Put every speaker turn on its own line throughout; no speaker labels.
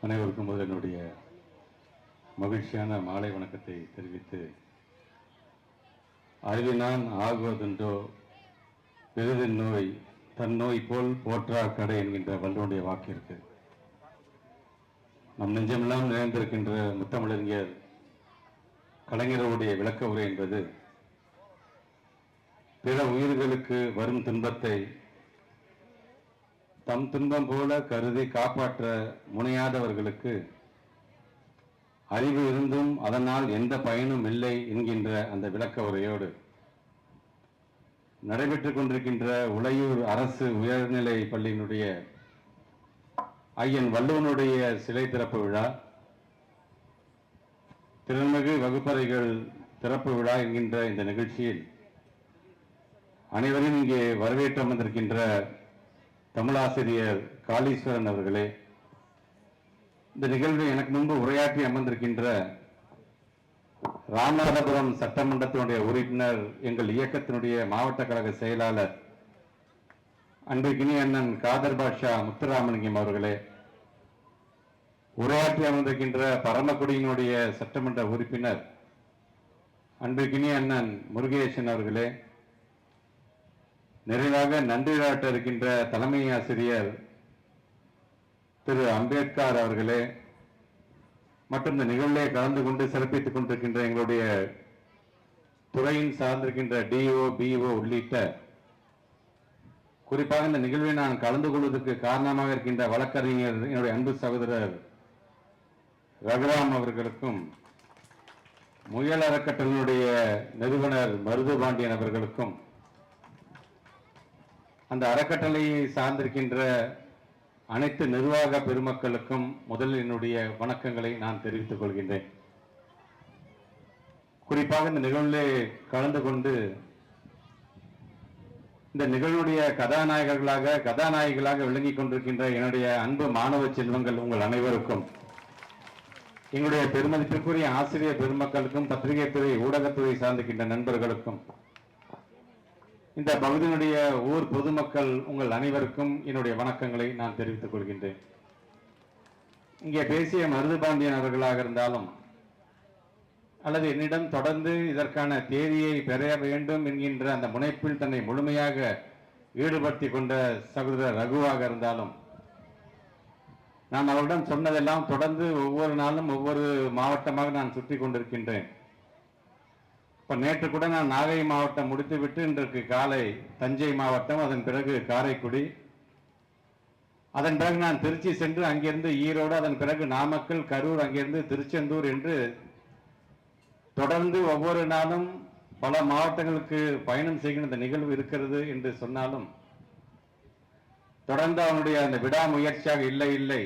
அனைவருக்கும் முதல் என்னுடைய மகிழ்ச்சியான மாலை வணக்கத்தை தெரிவித்து அறிவினான் ஆகுவதென்றோ பெரிதின் நோய் தன் நோய் போல் போற்றார் கடை என்கின்ற வல்லுடைய வாக்கு இருக்கு. நம் நெஞ்சமெல்லாம் நிறைந்திருக்கின்ற முத்தமிழறிஞர் கலைஞருடைய விளக்க உரை என்பது பிற உயிர்களுக்கு வரும் துன்பத்தை தம் துன்பம் போல கருதி காப்பாற்ற முனையாதவர்களுக்கு அறிவு இருந்தும் அதனால் எந்த பயனும் இல்லை என்கின்ற அந்த விளக்க உரையோடு நடைபெற்றுக் கொண்டிருக்கின்ற உளையூர் அரசு உயர்நிலை பள்ளியினுடைய ஐயன் வள்ளுவனுடைய சிலை திறப்பு விழா திறன்மிகு வகுப்பறைகள் திறப்பு விழா என்கின்ற இந்த நிகழ்ச்சியில் அனைவரும் இங்கே வரவேற்று அமர்ந்திருக்கின்ற தமிழாசிரியர் காளீஸ்வரன் அவர்களே இந்த நிகழ்வு எனக்கு முன்பு உரையாற்றி அமர்ந்திருக்கின்ற ராமநாதபுரம் சட்டமன்றத்தினுடைய உறுப்பினர் எங்கள் இயக்கத்தினுடைய மாவட்ட கழக செயலாளர் அன்பிற்கினி அண்ணன் காதர் பாஷா முத்துராமலிங்கம் அவர்களே உரையாற்றி அமர்ந்திருக்கின்ற பரமக்குடியினுடைய சட்டமன்ற உறுப்பினர் அன்பிற்கினி அண்ணன் முருகேசன் அவர்களே நிறைவாக நன்றியாட்ட இருக்கின்ற தலைமை ஆசிரியர் திரு அம்பேத்கர் அவர்களே மற்றும் இந்த நிகழ்விலே கலந்து கொண்டு சிறப்பித்துக் கொண்டிருக்கின்ற எங்களுடைய துறையின் சார்ந்திருக்கின்ற டிஓ பிஓ உள்ளிட்ட குறிப்பாக இந்த நிகழ்வில் நான் கலந்து கொள்வதற்கு காரணமாக இருக்கின்ற வழக்கறிஞர் என்னுடைய அன்பு சகோதரர் ரகுராம் அவர்களுக்கும் முயல் அறக்கட்டளையினுடைய நிறுவனர் மருது பாண்டியன் அவர்களுக்கும் அந்த அறக்கட்டளையை சார்ந்திருக்கின்ற அனைத்து நிர்வாக பெருமக்களுக்கும் முதலில் என்னுடைய வணக்கங்களை நான் தெரிவித்துக் கொள்கின்றேன். குறிப்பாக இந்த நிகழ்விலே கலந்து கொண்டு இந்த நிகழ்வுடைய கதாநாயகர்களாக கதாநாயகிகளாக விளங்கிக் கொண்டிருக்கின்ற என்னுடைய அன்பு மாணவ செல்வங்கள் உங்கள் அனைவருக்கும் எங்களுடைய பெருமதிப்பிற்குரிய ஆசிரியர் பெருமக்களுக்கும் பத்திரிகை துறை ஊடகத்துறை சார்ந்திருக்கின்ற நண்பர்களுக்கும் இந்த பகுதியினுடைய ஊர் பொதுமக்கள் உங்கள் அனைவருக்கும் என்னுடைய வணக்கங்களை நான் தெரிவித்துக் கொள்கின்றேன். இங்கே பேசிய மருதுபாண்டியன் அவர்களாக இருந்தாலும் அல்லது என்னிடம் தொடர்ந்து இதற்கான தேதியை பெற வேண்டும் என்கின்ற அந்த முனைப்பில் தன்னை முழுமையாக ஈடுபடுத்தி கொண்ட சகோதரர் ரகுவாக இருந்தாலும் நான் அவரிடம் சொன்னதெல்லாம் தொடர்ந்து ஒவ்வொரு நாளும் ஒவ்வொரு மாவட்டமாக நான் சுற்றி கொண்டிருக்கின்றேன். இப்போ நேற்று கூட நான் நாகை மாவட்டம் முடித்துவிட்டு இன்றைக்கு காலை தஞ்சை மாவட்டம் அதன் பிறகு காரைக்குடி. அதன் பிறகு நான் திருச்சி சென்று அங்கிருந்து ஈரோடு அதன் பிறகு நாமக்கல் கரூர் அங்கிருந்து திருச்செந்தூர் என்று தொடர்ந்து ஒவ்வொரு நாளும் பல மாவட்டங்களுக்கு பயணம் செய்கிற இந்த நிகழ்வு இருக்கிறது என்று சொன்னாலும் தொடர்ந்து அவனுடைய அந்த விடாமுயற்சியாக இல்லை இல்லை.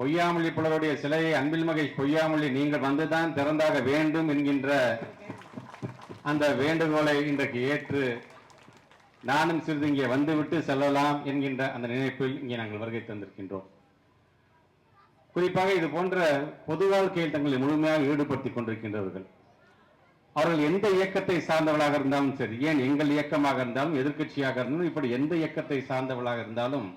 பொய்யாமொழி புலருடைய சிலையை அன்பில் மகேஷ் பொய்யாமொழி நீங்கள் வந்துதான் திறந்தாக வேண்டும் என்கின்ற அந்த வேண்டுகோளை இன்றைக்கு ஏற்று நானும் சிறிது இங்கே வந்துவிட்டு செல்லலாம் என்கின்ற அந்த நினைப்பில் இங்கே நாங்கள் வருகை தந்திருக்கின்றோம். குறிப்பாக இது போன்ற பொது வாழ்க்கையில் தங்களை முழுமையாக ஈடுபடுத்திக் கொண்டிருக்கின்றவர்கள். அவர்கள் எந்த இயக்கத்தை சார்ந்தவளாக இருந்தாலும் சரி ஏன் எங்கள் இயக்கமாக இருந்தாலும் எதிர்க்கட்சியாக இருந்தாலும் இப்படி எந்த இயக்கத்தை சார்ந்தவளாக இருந்தாலும்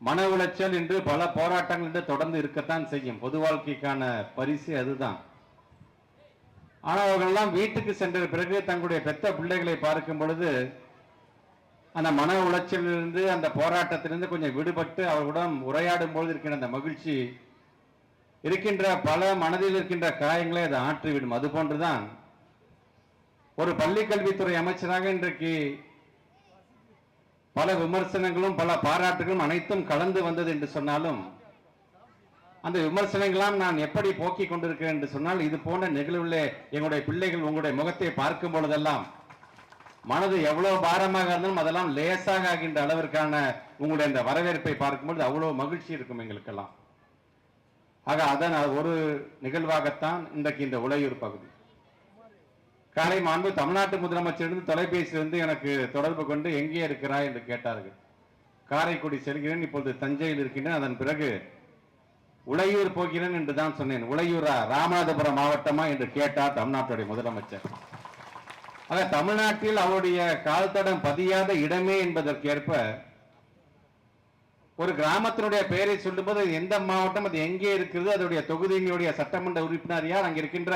மன உளைச்சல் என்று பல போராட்டங்கள் என்று தொடர்ந்து இருக்கத்தான் செய்யும். பொது வாழ்க்கைக்கான பரிசு அதுதான். ஆனால் அவர்கள்லாம் வீட்டுக்கு சென்ற பிறகு தங்களுடைய பெத்த பிள்ளைகளை பார்க்கும் பொழுது அந்த மன உளைச்சலிலிருந்து அந்த போராட்டத்திலிருந்து கொஞ்சம் விடுபட்டு அவர்களுடன் உரையாடும் பொழுது இருக்கின்ற அந்த மகிழ்ச்சி இருக்கின்ற பல மனதில் இருக்கின்ற காயங்களை அதை ஆற்றிவிடும். அது போன்றுதான் ஒரு பள்ளி கல்வித்துறை அமைச்சராக இன்றைக்கு பல விமர்சனங்களும் பல பாராட்டுகளும் அனைத்தும் கலந்து வந்தது என்று சொன்னாலும் அந்த விமர்சனங்களாம் நான் எப்படி போக்கிக் கொண்டிருக்கிறேன் என்று சொன்னால் இது போன்ற நிகழ்வுகளே எங்களுடைய பிள்ளைகள் உங்களுடைய முகத்தை பார்க்கும் பொழுதெல்லாம் மனது எவ்வளவு பாரமாக இருந்தாலும் அதெல்லாம் லேசாக ஆகின்ற அளவிற்கான உங்களுடைய அந்த வரவேற்பை பார்க்கும்பொழுது அவ்வளவு மகிழ்ச்சி இருக்கும் எங்களுக்கெல்லாம். ஆக அதன் ஒரு நிகழ்வாகத்தான் இன்றைக்கு இந்த உளையூர் பகுதி. காலை மாண்பு தமிழ்நாட்டு முதலமைச்சரிடம் தொலைபேசியிலிருந்து எனக்கு தொடர்பு கொண்டு எங்கே இருக்கிறாய் என்று கேட்டார்கள். காரைக்குடி செல்கிறேன் இப்பொழுது தஞ்சையில் இருக்கின்றேன். அதன் பிறகு உளையூர் போகிறேன் என்று தான் சொன்னேன். உளையூரா ராமநாதபுரம் மாவட்டமா என்று கேட்டார் தமிழ்நாட்டுடைய முதலமைச்சர். ஆக தமிழ்நாட்டில் அவருடைய கால்தடம் பதியாத இடமே என்பதற்கேற்ப ஒரு கிராமத்தினுடைய பெயரை சொல்லும்போது எந்த மாவட்டம் அது எங்கே இருக்கிறது அதனுடைய தொகுதியினுடைய சட்டமன்ற உறுப்பினர் யார் அங்கே இருக்கின்ற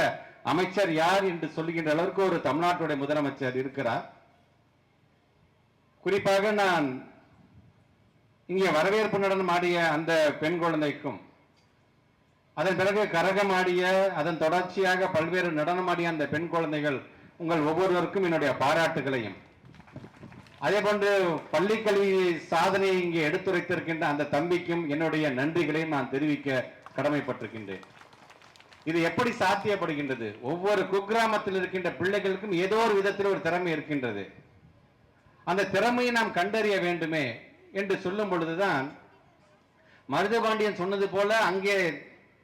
அமைச்சர் யார் என்று சொல்லுகின்ற அளவிற்கு ஒரு தமிழ்நாட்டுடைய முதலமைச்சர் இருக்கிறார். குறிப்பாக நான் இங்கே வரவேற்பு நடனம் ஆடிய அந்த பெண் குழந்தைக்கும் அதன் பிறகு கரகம் ஆடிய அதன் தொடர்ச்சியாக பல்வேறு நடனமாடிய அந்த பெண் குழந்தைகள் உங்கள் ஒவ்வொருவருக்கும் என்னுடைய பாராட்டுகளையும். அதே போன்று பள்ளிக்கல்வி சாதனையை இங்கே எடுத்துரைத்திருக்கின்ற அந்த தம்பிக்கும் என்னுடைய நன்றிகளையும் நான் தெரிவிக்க கடமைப்பட்டிருக்கின்றேன். இது எப்படி சாத்தியப்படுகின்றது? ஒவ்வொரு குக்கிராமத்தில் இருக்கின்ற பிள்ளைகளுக்கும் ஏதோ ஒரு விதத்தில் ஒரு திறமை இருக்கின்றது. அந்த திறமையை நாம் கண்டறிய வேண்டுமே என்று சொல்லும் பொழுதுதான் மருதபாண்டியன் சொன்னது போல அங்கே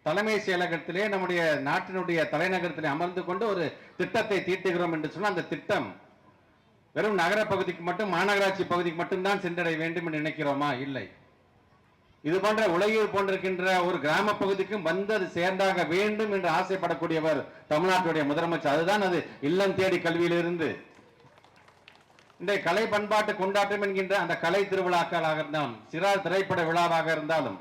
தலைமை செயலகத்திலே நம்முடைய நாட்டினுடைய தலைநகரத்திலே அமர்ந்து கொண்டு ஒரு திட்டத்தை தீட்டுகிறோம் என்று சொன்னால் அந்த திட்டம் வெறும் நகர பகுதிக்கு மட்டும் மாநகராட்சி பகுதிக்கு மட்டும்தான் சென்றடைய வேண்டும் என்று நினைக்கிறோமா? இல்லை. இது போன்ற உலகில் போன்றிருக்கின்ற ஒரு கிராம பகுதிக்கும் வந்து அது சேர்ந்தாக வேண்டும் என்று ஆசைப்படக்கூடியவர் தமிழ்நாட்டுடைய முதலமைச்சர். அதுதான் அது இல்லம் தேடி கல்வியிலிருந்து. இந்த கலை பண்பாட்டு கொண்டாட்டம் என்கின்ற அந்த கலை திருவிழாக்களாக இருந்தாலும் சிறார் திரைப்பட விழாவாக இருந்தாலும்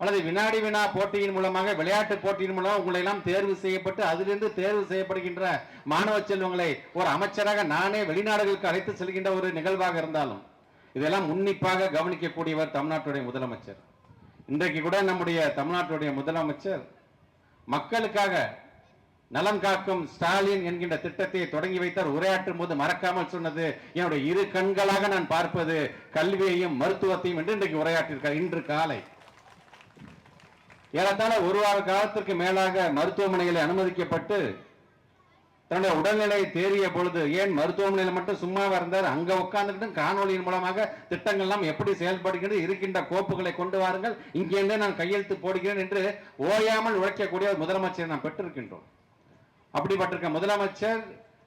அல்லது வினாடி வினா போட்டியின் மூலமாக விளையாட்டு போட்டியின் மூலம் உங்களை எல்லாம் தேர்வு செய்யப்பட்டு அதிலிருந்து தேர்வு செய்யப்படுகின்ற மாணவ செல்வங்களை ஒரு அமைச்சராக நானே வெளிநாடுகளுக்கு அழைத்து செல்கின்ற ஒரு நிகழ்வாக இருந்தாலும் இதெல்லாம் உன்னிப்பாக கவனிக்கக்கூடியவர் தமிழ்நாட்டுடைய முதலமைச்சர். இன்றைக்கு கூட நம்முடைய தமிழ்நாட்டுடைய முதலமைச்சர் மக்களுக்காக நலம் காக்கும் ஸ்டாலின் என்கின்ற திட்டத்தை தொடங்கி வைத்தார். உரையாற்றும் போது மறக்காமல் சொன்னது என்னுடைய இரு கண்களாக நான் பார்ப்பது கல்வியையும் மருத்துவத்தையும் என்று இன்றைக்கு உரையாற்றிருக்கார் இன்று காலை. ஏறத்தாழ ஒரு வார காலத்திற்கு மேலாக மருத்துவமனைகளை அனுமதிக்கப்பட்டு தன்னுடைய உடல்நிலை தேறிய பொழுது ஏன் மருத்துவமனையில் மட்டும் சும்மாவா இருந்தார்? அங்க உட்கார்ந்துட்டு காணொலியின் மூலமாக திட்டங்கள் எல்லாம் எப்படி செயல்படுகிறது இருக்கின்ற கோப்புகளை கொண்டு வாருங்கள். இங்கிருந்தே நான் கையெழுத்து போடுகிறேன் என்று ஓயாமல் உழைக்கக்கூடிய ஒரு முதலமைச்சரை நாம் பெற்றிருக்கின்றோம். அப்படிப்பட்டிருக்க முதலமைச்சர்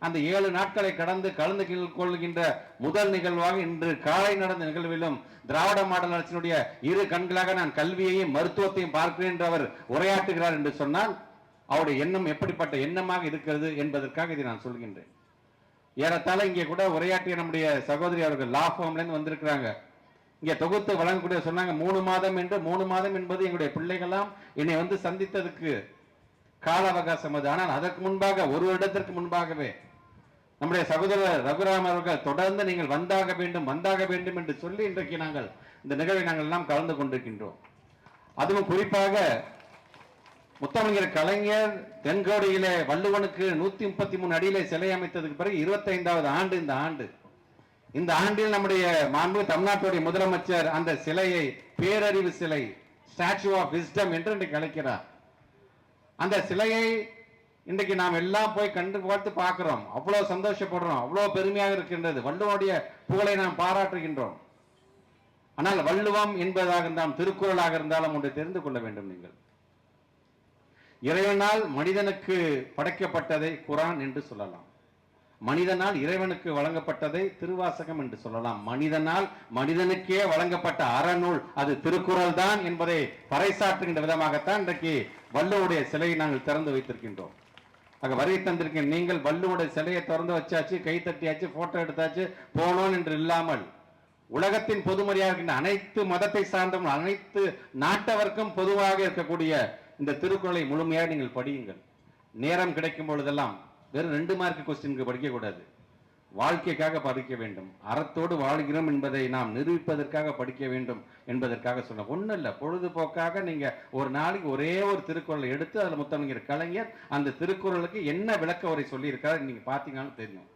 அந்த ஏழு நாட்களை கடந்து கலந்து கொள்கின்ற முதல் நிகழ்வாக இன்று காலை நடந்த நிகழ்விலும் திராவிட மாடல் அரசினுடைய இரு கண்களாக நான் கல்வியையும் மருத்துவத்தையும் பார்க்கிறேன் என்று அவர் உரையாற்றுகிறார் என்று சொன்னால் அவருடைய எண்ணம் எப்படிப்பட்ட எண்ணமாக இருக்கிறது என்பதற்காக இதை நான் சொல்கின்றேன். ஏறத்தாழ இங்கே கூட உரையாற்றிய நம்முடைய சகோதரி அவர்கள் லா ஃபார்ம்லேருந்து வந்திருக்கிறாங்க. இங்கே தொகுத்து வழங்கக்கூடிய சொன்னாங்க மூணு மாதம் என்று மூணு மாதம் என்பது எங்களுடைய பிள்ளைகள்லாம் என்னை வந்து சந்தித்ததுக்கு கால அவகாசம் அது. ஆனால் அதற்கு முன்பாக ஒரு வருடத்திற்கு முன்பாகவே நம்முடைய சகோதரர் ரகுராம் அவர்கள் தொடர்ந்து நீங்கள் வந்தாக வேண்டும் வந்தாக வேண்டும் என்று சொல்லி இன்றைக்கு நாங்கள் இந்த நிகழ்வை நாங்கள் எல்லாம் கலந்து கொண்டிருக்கின்றோம். அதுவும் குறிப்பாக முத்தமிழர் கலைஞர் தென்கோடியிலே வள்ளுவனுக்கு நூத்தி முப்பத்தி மூணு அடியிலே சிலை அமைத்ததுக்கு பிறகு இருபத்தைந்தாவது ஆண்டு இந்த ஆண்டு. இந்த ஆண்டில் நம்முடைய மாண்பு தமிழ்நாட்டுடைய முதலமைச்சர் அந்த சிலையை பேரறிவு சிலை ஸ்டாச்சு ஆஃப் விஸ்டம் என்று இன்றைக்கு அழைக்கிறார். அந்த சிலையை இன்றைக்கு நாம் எல்லாம் போய் கண்டு பார்த்து பார்க்கிறோம். அவ்வளவு சந்தோஷப்படுறோம். அவ்வளவு பெருமையாக இருக்கின்றது. வள்ளுவனுடைய புகழை நாம் பாராட்டுகின்றோம். ஆனால் வள்ளுவம் என்பதாக இருந்தாலும் திருக்குறளாக இருந்தாலும் ஒன்று தெரிந்து கொள்ள வேண்டும் நீங்கள். இறைவனால் மனிதனுக்கு படைக்கப்பட்டதை குரான் என்று சொல்லலாம். மனிதனால் இறைவனுக்கு வழங்கப்பட்டதை திருவாசகம் என்று சொல்லலாம். மனிதனால் மனிதனுக்கே வழங்கப்பட்ட அறநூல் அது திருக்குறள் தான் என்பதை பறைசாற்றுகின்ற விதமாகத்தான் இன்றைக்கு வள்ளுவனுடைய சிலையை நாங்கள் திறந்து வைத்திருக்கின்றோம். அங்க வருகை தந்திருக்க நீங்கள் வள்ளுவனுடைய சிலையை திறந்து வச்சாச்சு கை தட்டியாச்சு போட்டோ எடுத்தாச்சு போனோம் என்று இல்லாமல் உலகத்தின் பொதுமறையாக இருக்கின்ற அனைத்து மதத்தை சார்ந்தும் அனைத்து நாட்டவர்க்கும் பொதுவாக இருக்கக்கூடிய இந்த திருக்குறளை முழுமையாக நீங்கள் படியுங்கள். நேரம் கிடைக்கும் பொழுதெல்லாம் வெறும் ரெண்டு மார்க் கொஸ்டினுக்கு படிக்கக்கூடாது. வாழ்க்கைக்காக படிக்க வேண்டும். அறத்தோடு வாழ்கிறோம் என்பதை நாம் நிரூபிப்பதற்காக படிக்க வேண்டும் என்பதற்காக சொல்ல ஒன்றும் இல்லை. பொழுதுபோக்காக நீங்கள் ஒரு நாளைக்கு ஒரே ஒரு திருக்குறளை எடுத்து அதில் முத்தமிழர் கலைஞர் அந்த திருக்குறளுக்கு என்ன விளக்க உரை சொல்லியிருக்காரு நீங்கள் பார்த்தீங்கன்னாலும் தெரியும்.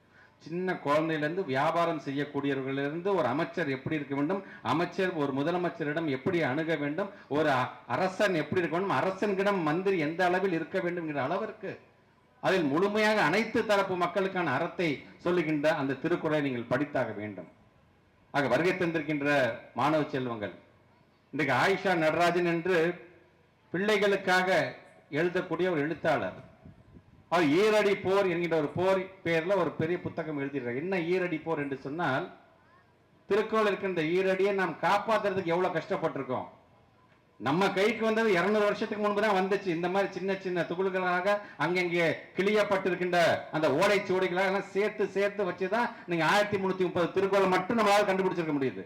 சின்ன குழந்தையிலேருந்து வியாபாரம் செய்யக்கூடியவர்களிலிருந்து ஒரு அமைச்சர் எப்படி இருக்க வேண்டும்? அமைச்சர் ஒரு முதலமைச்சரிடம் எப்படி அணுக வேண்டும்? ஒரு அரசன் எப்படி இருக்க வேண்டும்? அரசன்கிடம் மந்திரி எந்த அளவில் இருக்க வேண்டும் என்கிற அளவிற்கு அதில் முழுமையாக அனைத்து தரப்பு மக்களுக்கான அறத்தை சொல்லுகின்ற அந்த திருக்குறளை நீங்கள் படித்தாக வேண்டும். ஆக வருகை தந்திருக்கின்ற மாணவ செல்வங்கள் இன்றைக்கு ஆயிஷா நடராஜன் என்று பிள்ளைகளுக்காக எழுதக்கூடிய ஒரு எழுத்தாளர். அவர் ஈரடி போர் என்கின்ற ஒரு போர் பேரில் ஒரு பெரிய புத்தகம் எழுதிடுறார் என்ன ஈரடி போர் என்று சொன்னால் திருக்குறள் இருக்கின்ற ஈரடியை நாம் காப்பாற்றுறதுக்கு எவ்வளோ கஷ்டப்பட்டிருக்கோம். நம்ம கைக்கு வந்தது இரநூறு வருஷத்துக்கு முன்பு தான் வந்துச்சு. இந்த மாதிரி சின்ன சின்ன துகள்களாக அங்கங்கே கிளியப்பட்டிருக்கின்ற அந்த ஓடை சுவடிகளாக சேர்த்து சேர்த்து வச்சு தான் நீங்கள் ஆயிரத்தி முந்நூற்றி முப்பது திருக்குறள் மட்டும் நம்மளால் கண்டுபிடிச்சிருக்க முடியுது.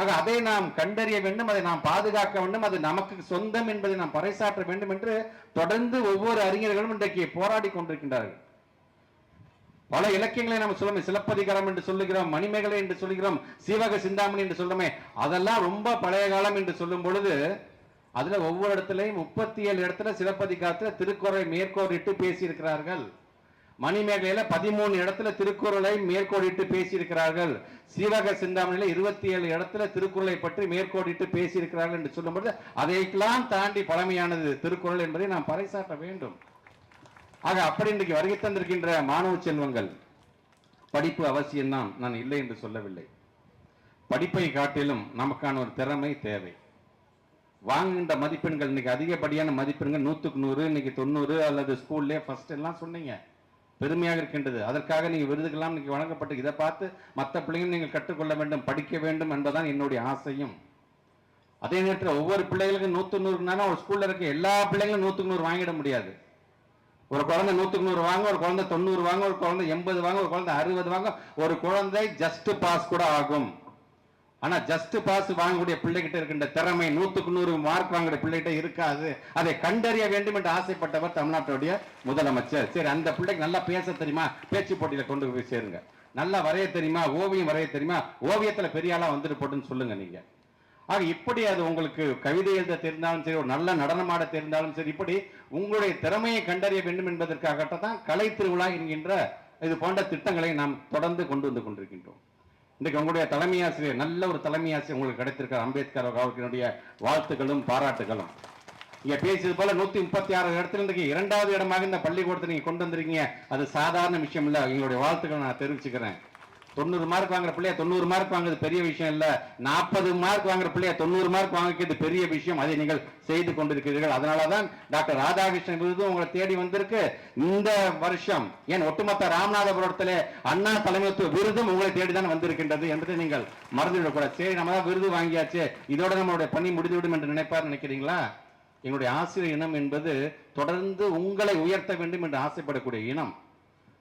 ஆக அதை நாம் கண்டறிய வேண்டும் அதை நாம் பாதுகாக்க வேண்டும் அது நமக்கு சொந்தம் என்பதை நாம் பறைசாற்ற வேண்டும் என்று தொடர்ந்து ஒவ்வொரு அறிஞர்களும் இன்றைக்கு போராடி கொண்டிருக்கின்றார்கள். பல இலக்கியங்களை நாம் சொல்லுமே சிலப்பதிகாரம் என்று சொல்லுகிறோம் மணிமேகலை என்று சொல்லுகிறோம் சீவக சிந்தாமணி என்று சொல்லுமே அதெல்லாம் ரொம்ப பழைய காலம் என்று சொல்லும் பொழுது அதுல ஒவ்வொரு இடத்துலையும் முப்பத்தி ஏழு இடத்துல சிலப்பதிகாரத்தில் திருக்குறளை மேற்கோரிட்டு பேசியிருக்கிறார்கள். மணிமேகலையில பதிமூணு இடத்துல திருக்குறளை மேற்கோடிட்டு பேசியிருக்கிறார்கள். சீவக சிந்தாமணியில இருபத்தி ஏழு இடத்துல திருக்குறளை பற்றி மேற்கோடிட்டு பேசியிருக்கிறார்கள் என்று சொல்லும்போது அதையெல்லாம் தாண்டி பழமையானது திருக்குறள் என்பதை நாம் பறைசாட்ட வேண்டும். ஆக அப்படி இன்றைக்கு வருகை தந்திருக்கின்ற மாணவ செல்வங்கள் படிப்பு அவசியம்தான் நான் இல்லை என்று சொல்லவில்லை. படிப்பை காட்டிலும் நமக்கான ஒரு திறமை தேவை. வாங்குகின்ற மதிப்பெண்கள் இன்னைக்கு அதிகப்படியான மதிப்பெண்கள் நூற்றுக்கு நூறு இன்னைக்கு தொண்ணூறு அல்லது ஸ்கூல்லே ஃபர்ஸ்ட் எல்லாம் சொன்னீங்க. பெருமையாக இருக்கின்றது. அதற்காக நீங்கள் விருதுகள்லாம் நீங்கள் வழங்கப்பட்டு இதை பார்த்து மற்ற பிள்ளைகளும் நீங்கள் கற்றுக்கொள்ள வேண்டும் படிக்க வேண்டும் என்பதுதான் என்னுடைய ஆசையும். அதே நேரத்தில் ஒவ்வொரு பிள்ளைகளுக்கும் நூற்று நூறுனாலும் ஒரு ஸ்கூலில் இருக்க எல்லா பிள்ளைங்களும் நூற்றுக்கு நூறு வாங்கிட முடியாது. ஒரு குழந்தை நூற்றுக்கு நூறு வாங்க ஒரு குழந்தை தொண்ணூறு வாங்க ஒரு குழந்தை எண்பது வாங்க ஒரு குழந்தை அறுபது வாங்க ஒரு குழந்தை ஜஸ்ட் பாஸ் கூட ஆகும். ஆனா ஜஸ்ட் பாஸ் வாங்கக்கூடிய பிள்ளைகிட்ட இருக்கின்ற திறமை நூத்துக்கு நூறு மார்க் வாங்குற பிள்ளைகிட்ட இருக்காது. அதை கண்டறிய வேண்டும் என்று ஆசைப்பட்டவர் தமிழ்நாட்டுடைய முதலமைச்சர். சரி அந்த பிள்ளைக்கு நல்லா பேச தெரியுமா? பேச்சு போட்டியில கொண்டு போய் சேருங்க. நல்லா வரைய தெரியுமா? ஓவியம் வரைய தெரியுமா? ஓவியத்துல பெரிய ஆளா வந்துட்டு போட்டுன்னு சொல்லுங்க நீங்க. ஆக இப்படி அது உங்களுக்கு கவிதை எழுத தெரிந்தாலும் சரி ஒரு நல்ல நடனமாட தெரிந்தாலும் சரி இப்படி உங்களுடைய திறமையை கண்டறிய வேண்டும் என்பதற்காகத்தான் கலை திருவிழா என்கின்ற இது போன்ற திட்டங்களை நாம் தொடர்ந்து கொண்டு வந்து கொண்டிருக்கின்றோம். இன்றைக்கு உங்களுடைய தலைமை ஆசிரியர் நல்ல ஒரு தலைமை ஆசிரியர் உங்களுக்கு கிடைத்திருக்கிற அம்பேத்கர் அவர்களுடைய வாழ்த்துக்களும் பாராட்டுகளும். இங்கே பேசியது போல நூத்தி முப்பத்தி ஆறு இடத்துல இன்றைக்கு இரண்டாவது இடமாக இந்த பள்ளிக்கூடத்தை நீங்க கொண்டு வந்திருக்கீங்க. அது சாதாரண விஷயம் இல்ல. எங்களுடைய வாழ்த்துக்களை நான் தெரிவிச்சுக்கிறேன். தொண்ணூறு மார்க் வாங்குற பிள்ளைய தொண்ணூறு மார்க் வாங்குறது பெரிய விஷயம் இல்ல. நாற்பது மார்க் வாங்குற பிள்ளைய தொண்ணூறு மார்க் வாங்கிக்கிறது பெரிய விஷயம். அதை நீங்கள் செய்து கொண்டிருக்கிறீர்கள். அதனாலதான் டாக்டர் ராதாகிருஷ்ணன் விருது உங்களை தேடி வந்திருக்கு. இந்த வருஷம் ஏன் ஒட்டுமொத்த ராமநாதபுரத்திலே அண்ணா தலைமைத்துவ விருதும் உங்களை தேடி தான் வந்திருக்கின்றது என்பதை நீங்கள் மறந்துவிடக்கூடாது. சரி நம்ம தான் விருது வாங்கியாச்சு. இதோட நம்மளுடைய பணி முடிந்துவிடும் என்று நினைப்பார் நினைக்கிறீங்களா? எங்களுடைய ஆசிரியர் இனம் என்பது தொடர்ந்து உங்களை உயர்த்த வேண்டும் என்று ஆசைப்படக்கூடிய இனம்.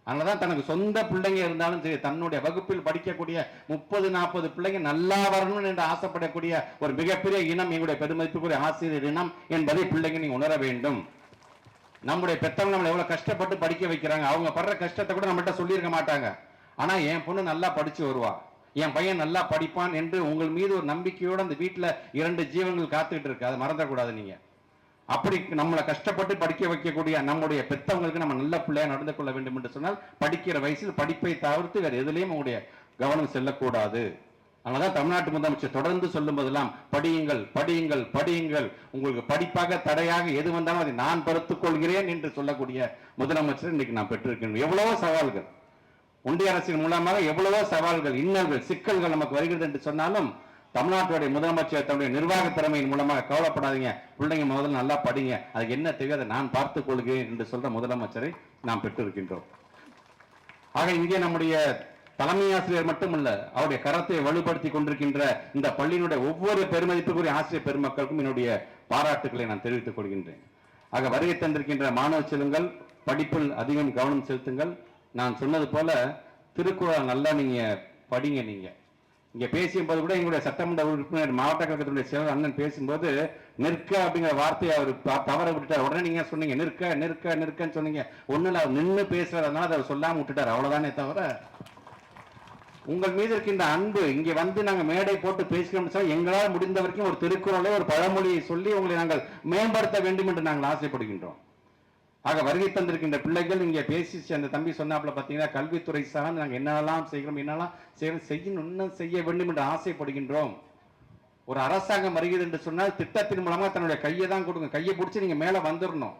அதனாலதான் தனக்கு சொந்த பிள்ளைங்க இருந்தாலும் சரி தன்னுடைய வகுப்பில் படிக்கக்கூடிய முப்பது நாற்பது பிள்ளைங்க நல்லா வரணும் என்று ஆசைப்படக்கூடிய ஒரு மிகப்பெரிய இனம் எங்களுடைய பெருமதிப்புக்குரிய ஆசிரியர் இனம் என்பதை பிள்ளைங்க நீங்க உணர வேண்டும். நம்முடைய பெற்றவங்க நம்மளை எவ்வளவு கஷ்டப்பட்டு படிக்க வைக்கிறாங்க அவங்க படுற கஷ்டத்தை கூட நம்மகிட்ட சொல்லியிருக்க மாட்டாங்க. ஆனா என் பொண்ணு நல்லா படிச்சு வருவா. என் பையன் நல்லா படிப்பான் என்று உங்கள் மீது ஒரு நம்பிக்கையோடு அந்த வீட்டில் இரண்டு ஜீவன்கள் காத்துக்கிட்டு இருக்கு. அதை மறந்துடக்கூடாது நீங்கள் அப்படி நம்மளை கஷ்டப்பட்டு படிக்க வைக்கக்கூடிய நம்முடைய பெத்தவங்களுக்கு நம்ம நல்ல பிள்ளையா நடந்து கொள்ள வேண்டும் என்று சொன்னால் படிக்கிற வயசில் படிப்பை தவிர்த்து வேற எதுலயும் உங்களுடைய கவனம் செல்லக்கூடாது. அதனாலதான் தமிழ்நாட்டு முதலமைச்சர் தொடர்ந்து சொல்லும் போதெல்லாம் படியுங்கள் படியுங்கள் படியுங்கள். உங்களுக்கு படிப்பாக தடையாக எது வந்தாலும் அதை நான் பருத்துக் கொள்கிறேன் என்று சொல்லக்கூடிய முதலமைச்சர் இன்னைக்கு நான் பெற்றிருக்கேன் எவ்வளவோ சவால்கள். ஒன்றிய அரசின் மூலமாக எவ்வளவோ சவால்கள் இன்னல்கள் சிக்கல்கள் நமக்கு வருகிறது என்று சொன்னாலும் தமிழ்நாட்டுடைய முதலமைச்சர் தன்னுடைய நிர்வாக திறமையின் மூலமாக கவலைப்படாதீங்க. பிள்ளைங்க முதல்ல நல்லா படிங்க. அதுக்கு என்ன தேவை அதை நான் பார்த்துக் கொள்கிறேன் என்று சொல்ற முதலமைச்சரை நாம் பெற்றிருக்கின்றோம். ஆக இங்கே நம்முடைய தலைமை ஆசிரியர் மட்டுமல்ல அவருடைய கரத்தை வலுப்படுத்தி கொண்டிருக்கின்ற இந்த பள்ளியினுடைய ஒவ்வொரு பெருமதிப்புக்குரிய ஆசிரியர் பெருமக்களுக்கும் என்னுடைய பாராட்டுக்களை நான் தெரிவித்துக் கொள்கின்றேன். ஆக வருகை தந்திருக்கின்ற மாணவ செல்லுங்கள் படிப்பில் அதிகம் கவனம் செலுத்துங்கள். நான் சொன்னது போல திருக்குறள் நல்லா நீங்க படிங்க நீங்க. இங்கே பேசியும்போது கூட எங்களுடைய சட்டமன்ற உறுப்பினர் மாவட்ட கழகத்தினுடைய செயலர் அண்ணன் பேசும்போது நிற்க அப்படிங்கிற வார்த்தையை அவர் தவற விட்டுட்டார். உடனே நீங்க சொன்னீங்க? நிற்க நிற்க நிற்கன்னு சொன்னீங்க. ஒண்ணுல அவர் நின்று பேசுறதுனால அதை அவர் சொல்லாம விட்டுட்டார். அவ்வளோதானே தவிர உங்கள் மீது இருக்கின்ற அன்பு இங்கே வந்து நாங்கள் மேடை போட்டு பேசுகிறோம் சொன்னால் எங்களால் முடிந்த வரைக்கும் ஒரு திருக்குறளை ஒரு பழமொழியை சொல்லி உங்களை நாங்கள் மேம்படுத்த வேண்டும் என்று நாங்கள் ஆசைப்படுகின்றோம். ஆக வருகை தந்திருக்கின்ற பிள்ளைகள் இங்கே பேசி அந்த தம்பி சொன்னாப்புல பார்த்தீங்கன்னா கல்வித்துறை சார்ந்து நாங்கள் என்னெல்லாம் செய்கிறோம் என்னெல்லாம் செய்யணும் செய்யணும் இன்னும் செய்ய வேண்டும் என்று ஆசைப்படுகின்றோம். ஒரு அரசாங்கம் வருகிறது என்று சொன்னால் திட்டத்தின் மூலமாக தன்னுடைய கையை தான் கொடுங்க. கையை பிடிச்சி நீங்கள் மேலே வந்துடணும்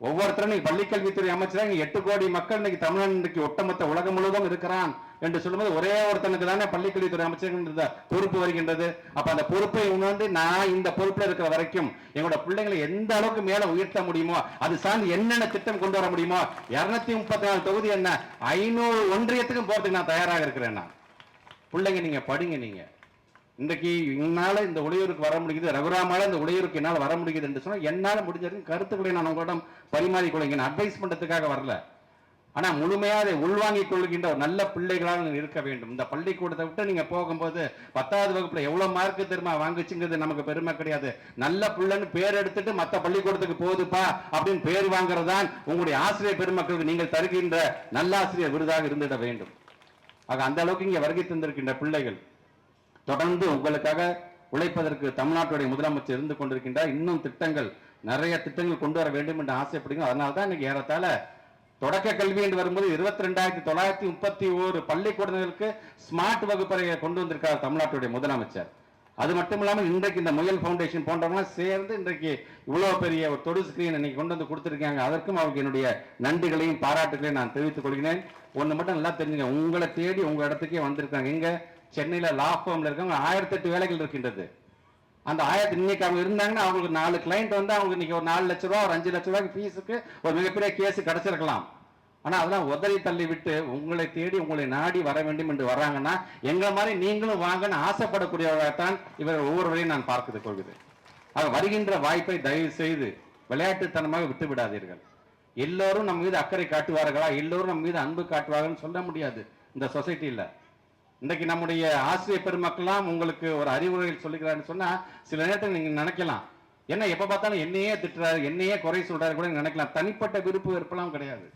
ஒவ்வொருத்தரும் பள்ளிக்கல்வித்துறை அமைச்சர் எட்டு கோடி மக்கள் இன்னைக்கு தமிழ்நாடு இன்னைக்கு ஒட்டுமொத்த உலகம் முழுவதும் இருக்கிறான் என்று சொல்லும்போது ஒரே ஒருத்தனுக்கு தானே பள்ளிக்கல்வித்துறை அமைச்சர் பொறுப்பு வருகின்றது. அப்ப அந்த பொறுப்பை உணர்ந்து நான் இந்த பொறுப்புல இருக்கிற வரைக்கும் எங்களோட பிள்ளைங்களை எந்த அளவுக்கு மேல உயர்த்த முடியுமோ அது சார்ந்து என்னென்ன திட்டம் கொண்டு வர முடியுமோ இருநூத்தி முப்பத்தி நாலு தொகுதி என்ன ஐநூறு ஒன்றியத்துக்கும் போறதுக்கு நான் தயாராக இருக்கிறேன் நான். பிள்ளைங்க நீங்க படிங்க நீங்க. இன்றைக்கு என்னால் இந்த உடையூருக்கு வர முடியுது ரகுராமால இந்த உடையூருக்கு என்னால் வர முடியுது என்று சொன்னால் என்னால் முடிஞ்ச கருத்துக்களை நான் உங்களிடம் பரிமாறிக்கொள்ளுங்க அட்வைஸ் பண்ணுறதுக்காக வரல. ஆனால் முழுமையாக அதை உள்வாங்கிக் கொள்கின்ற ஒரு நல்ல பிள்ளைகளாக நீங்கள் இருக்க வேண்டும். இந்த பள்ளிக்கூடத்தை விட்டு நீங்கள் போகும்போது பத்தாவது வகுப்பில் எவ்வளோ மார்க்கு தெரியுமா? வாங்குச்சுங்கிறது நமக்கு பெருமை கிடையாது. நல்ல பிள்ளைன்னு பேர் எடுத்துட்டு மற்ற பள்ளிக்கூடத்துக்கு போகுதுப்பா அப்படின்னு பேர் வாங்குறது தான் உங்களுடைய ஆசிரியர் பெருமக்களுக்கு நீங்கள் தருகின்ற நல்லாசிரியர் விருதாக இருந்திட வேண்டும். ஆக அந்த அளவுக்கு இங்கே வருகை தந்திருக்கின்ற பிள்ளைகள். தொடர்ந்து உங்களுக்காக உழைப்பதற்கு தமிழ்நாட்டுடைய முதலமைச்சர் இருந்து கொண்டிருக்கின்றார். இன்னும் திட்டங்கள் நிறைய திட்டங்கள் கொண்டு வர வேண்டும் என்று ஆசைப்படுங்க அதனால தான் இன்னைக்கு ஏறத்தாழ தொடக்க கல்வி என்று வரும்போது இருபத்தி ரெண்டாயிரத்தி தொள்ளாயிரத்தி முப்பத்தி ஓரு பள்ளிக்கூடங்களுக்கு ஸ்மார்ட் வகுப்பறையை கொண்டு வந்திருக்கார் தமிழ்நாட்டுடைய முதலமைச்சர். அது மட்டும் இல்லாமல் இன்றைக்கு இந்த முயல் ஃபவுண்டேஷன் போன்றவங்களாம் சேர்ந்து இன்றைக்கு இவ்வளோ பெரிய ஒரு தொடு ஸ்கிரீன் இன்னைக்கு கொண்டு வந்து கொடுத்துருக்காங்க. அதற்கும் அவருக்கு என்னுடைய நன்றிகளையும் பாராட்டுகளையும் நான் தெரிவித்துக் கொள்கிறேன். ஒன்று மட்டும் நல்லா தெரிஞ்சுங்க. உங்களை தேடி உங்கள் இடத்துக்கே வந்திருக்காங்க. இங்க சென்னையில் லா ஃபார்மில் இருக்கவங்க ஆயிரத்தி எட்டு வேலைகள் இருக்கின்றது. அந்த ஆயிரத்தி இன்னைக்கு அவங்க இருந்தாங்கன்னா அவங்களுக்கு நாலு கிளைண்ட் வந்து அவங்க இன்னைக்கு ஒரு நாலு லட்ச ரூபா ஒரு அஞ்சு லட்ச ரூபாய்க்கு ஃபீஸுக்கு ஒரு மிகப்பெரிய கேஸ் கிடைச்சிருக்கலாம். ஆனால் அதெல்லாம் உதறி தள்ளி விட்டு உங்களை தேடி உங்களை நாடி வர வேண்டும் என்று வர்றாங்கன்னா எங்களை மாதிரி நீங்களும் வாங்கன்னு ஆசைப்படக்கூடியவர்களாகத்தான் இவர் ஒவ்வொருவரையும் நான் பார்க்கிறது கொள்கிறது ஆக வருகின்ற வாய்ப்பை தயவு செய்து விளையாட்டுத்தனமாக விட்டு விடாதீர்கள் எல்லோரும் நம்ம மீது அக்கறை காட்டுவார்களா? எல்லோரும் நம்ம மீது அன்பு காட்டுவார்கள்னு சொல்ல முடியாது. இந்த சொசைட்டியில் இன்றைக்கு நம்முடைய ஆசிரியர் பெருமக்கள்லாம் உங்களுக்கு ஒரு அறிவுரைகள் சொல்லுகிறாருன்னு சொன்னால் சில நேரத்தில் நீங்கள் நினைக்கலாம். என்ன எப்போ பார்த்தாலும் என்னையே திட்டுறாரு என்னையே குறை சொல்கிறாரு கூட நினைக்கலாம். தனிப்பட்ட விருப்பு வெறுப்பெல்லாம் கிடையாது.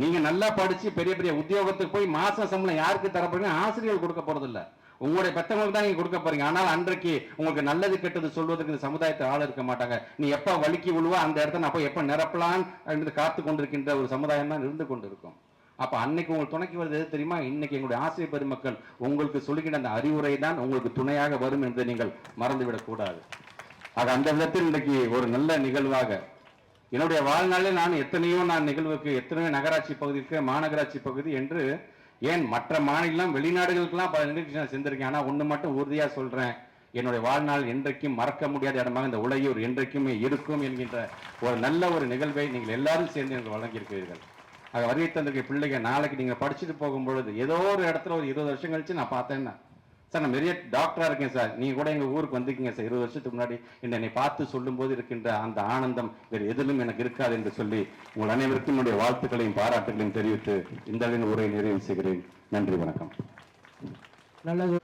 நீங்கள் நல்லா படித்து பெரிய பெரிய உத்தியோகத்துக்கு போய் மாச சம்பளம் யாருக்கு தர ஆசிரியர்கள் கொடுக்க போகிறதில்ல உங்களுடைய பெற்றவங்களுக்கு தான் நீங்க கொடுக்க போறீங்க. ஆனால் அன்றைக்கு உங்களுக்கு நல்லது கெட்டது சொல்வதற்கு இந்த சமுதாயத்தை ஆள் இருக்க மாட்டாங்க. நீ எப்ப வலிக்கி விழுவோ அந்த இடத்த நான் போய் எப்ப நிரப்பலாம் என்று காத்து கொண்டிருக்கின்ற ஒரு சமுதாயம் தான் இருந்து கொண்டிருக்கும். அப்ப அன்னைக்கு உங்களுக்கு துணைக்கு வருது எது தெரியுமா? இன்னைக்கு எங்களுடைய ஆசிரியர் பெருமக்கள் உங்களுக்கு சொல்லுகின்ற அந்த அறிவுரை தான் உங்களுக்கு துணையாக வரும் என்று நீங்கள் மறந்துவிடக் கூடாது. ஆக அந்த விதத்தில் இன்றைக்கு ஒரு நல்ல நிகழ்வாக என்னுடைய வாழ்நாளில் நான் எத்தனையோ நான் நிகழ்வுக்கு எத்தனையோ நகராட்சி பகுதிக்கு மாநகராட்சி பகுதி என்று ஏன் மற்ற மாநிலம் வெளிநாடுகளுக்கெல்லாம் பல நிகழ்ச்சி நான் செஞ்சிருக்கேன் ஆனால் ஒன்று மட்டும் உறுதியாக சொல்கிறேன் என்னுடைய வாழ்நாள் என்றைக்கும் மறக்க முடியாத இடமாக இந்த உலையூர் என்றைக்குமே இருக்கும் என்கின்ற ஒரு நல்ல ஒரு நிகழ்வை நீங்கள் எல்லாரும் சேர்ந்து எனக்கு வழங்கியிருக்கிறீர்கள். அதை வருகை தந்திருக்க பிள்ளைங்க நாளைக்கு நீங்க படிச்சுட்டு போகும்பொழுது ஏதோ ஒரு இடத்துல ஒரு இருபது வருஷம் கழிச்சு நான் பார்த்தேன்னா சார் நான் பெரிய டாக்டரா இருக்கேன் சார். நீங்க கூட எங்க ஊருக்கு வந்திருக்கீங்க சார். இருபது வருஷத்துக்கு முன்னாடி என்னை பார்த்து சொல்லும்போது இருக்கின்ற அந்த ஆனந்தம் வேறு எதிலும் எனக்கு இருக்காது என்று சொல்லி உங்கள் அனைவருக்கும் என்னுடைய வாழ்த்துக்களையும் பாராட்டுகளையும் தெரிவித்து இந்த உரையை உரை நிறைவு செய்கிறேன். நன்றி வணக்கம்.
நல்லது.